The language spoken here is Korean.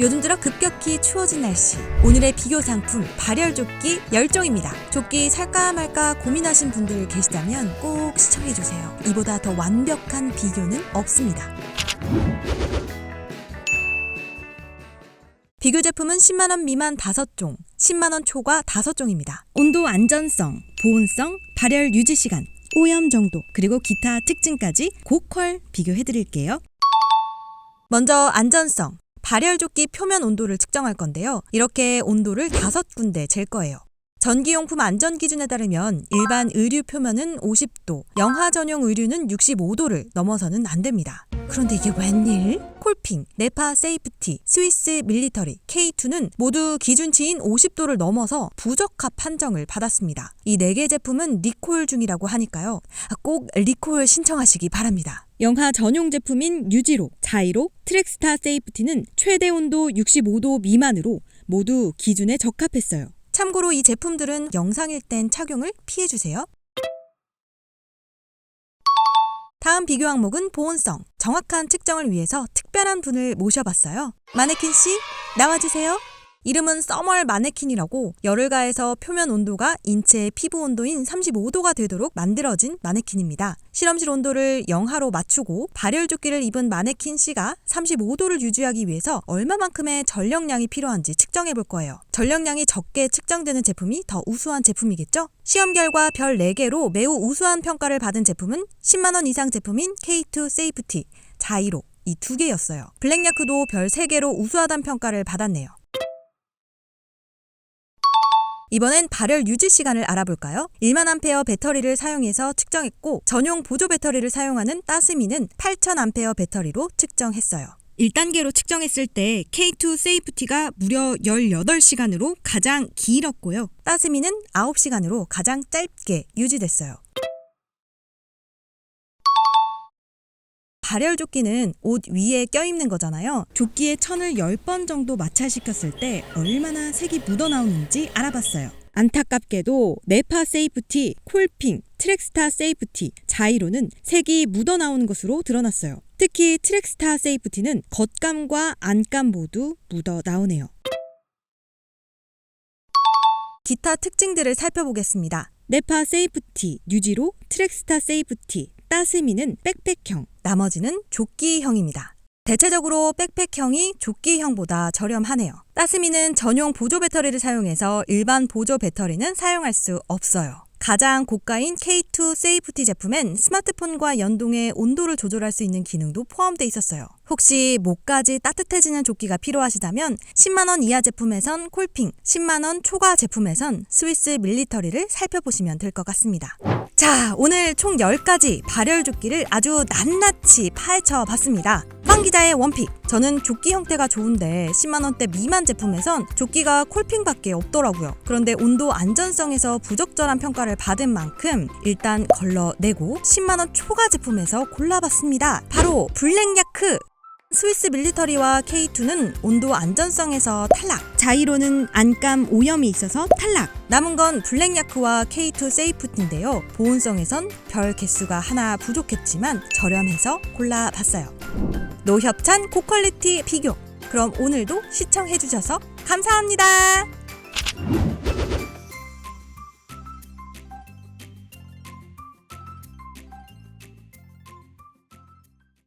요즘 들어 급격히 추워진 날씨. 오늘의 비교 상품 발열조끼 열종입니다. 조끼 살까 말까 고민하신 분들 계시다면 꼭 시청해 주세요. 이보다 더 완벽한 비교는 없습니다. 비교 제품은 10만원 미만 5종, 10만원 초과 5종입니다. 온도 안전성, 보온성, 발열 유지 시간, 오염 정도, 그리고 기타 특징까지 고퀄 비교해 드릴게요. 먼저 안전성. 발열 조끼 표면 온도를 측정할 건데요. 이렇게 온도를 다섯 군데 잴 거예요. 전기용품 안전 기준에 따르면 일반 의류 표면은 50도, 영하 전용 의류는 65도를 넘어서는 안 됩니다. 그런데 이게 웬일? 콜핑, 네파 세이프티, 스위스 밀리터리, K2는 모두 기준치인 50도를 넘어서 부적합 판정을 받았습니다. 이 네 개 제품은 리콜 중이라고 하니까요. 꼭 리콜 신청하시기 바랍니다. 영하 전용 제품인 유지로, 자이로, 트랙스타 세이프티는 최대 온도 65도 미만으로 모두 기준에 적합했어요. 참고로 이 제품들은 영상일 땐 착용을 피해주세요. 다음 비교 항목은 보온성. 정확한 측정을 위해서 특별한 분을 모셔봤어요. 마네킨 씨, 나와주세요. 이름은 써멀 마네킨이라고 열을 가해서 표면 온도가 인체의 피부 온도인 35도가 되도록 만들어진 마네킨입니다. 실험실 온도를 영하로 맞추고 발열 조끼를 입은 마네킨 C가 35도를 유지하기 위해서 얼마만큼의 전력량이 필요한지 측정해 볼 거예요. 전력량이 적게 측정되는 제품이 더 우수한 제품이겠죠? 시험 결과 별 4개로 매우 우수한 평가를 받은 제품은 10만원 이상 제품인 K2 세이프티, 자이로 이 두 개였어요. 블랙야크도 별 3개로 우수하다는 평가를 받았네요. 이번엔 발열 유지 시간을 알아볼까요? 1만 암페어 배터리를 사용해서 측정했고 전용 보조 배터리를 사용하는 따스미는 8,000 암페어 배터리로 측정했어요. 1단계로 측정했을 때 K2 세이프티가 무려 18시간으로 가장 길었고요. 따스미는 9시간으로 가장 짧게 유지됐어요. 발열 조끼는 옷 위에 껴입는 거잖아요. 조끼에 천을 10번 정도 마찰시켰을 때 얼마나 색이 묻어나오는지 알아봤어요. 안타깝게도 네파 세이프티, 콜핑, 트랙스타 세이프티, 자이로는 색이 묻어나오는 것으로 드러났어요. 특히 트랙스타 세이프티는 겉감과 안감 모두 묻어나오네요. 기타 특징들을 살펴보겠습니다. 네파 세이프티, 유지로, 트랙스타 세이프티, 따스미는 백팩형, 나머지는 조끼형입니다. 대체적으로 백팩형이 조끼형보다 저렴하네요. 따스미는 전용 보조 배터리를 사용해서 일반 보조 배터리는 사용할 수 없어요. 가장 고가인 K2 세이프티 제품엔 스마트폰과 연동해 온도를 조절할 수 있는 기능도 포함되어 있었어요. 혹시 목까지 따뜻해지는 조끼가 필요하시다면 10만원 이하 제품에선 콜핑, 10만원 초과 제품에선 스위스 밀리터리를 살펴보시면 될 것 같습니다. 자, 오늘 총 10가지 발열 조끼를 아주 낱낱이 파헤쳐 봤습니다. 황 기자의 원픽. 저는 조끼 형태가 좋은데 10만 원대 미만 제품에선 조끼가 콜핑밖에 없더라고요. 그런데 온도 안전성에서 부적절한 평가를 받은 만큼 일단 걸러내고 10만 원 초과 제품에서 골라봤습니다. 바로 블랙 야크 스위스 밀리터리와 K2는 온도 안전성에서 탈락, 자이로는 안감 오염이 있어서 탈락. 남은 건 블랙야크와 K2 세이프티인데요. 보온성에선 별 개수가 하나 부족했지만 저렴해서 골라봤어요. 노협찬 고퀄리티 비교. 그럼 오늘도 시청해주셔서 감사합니다.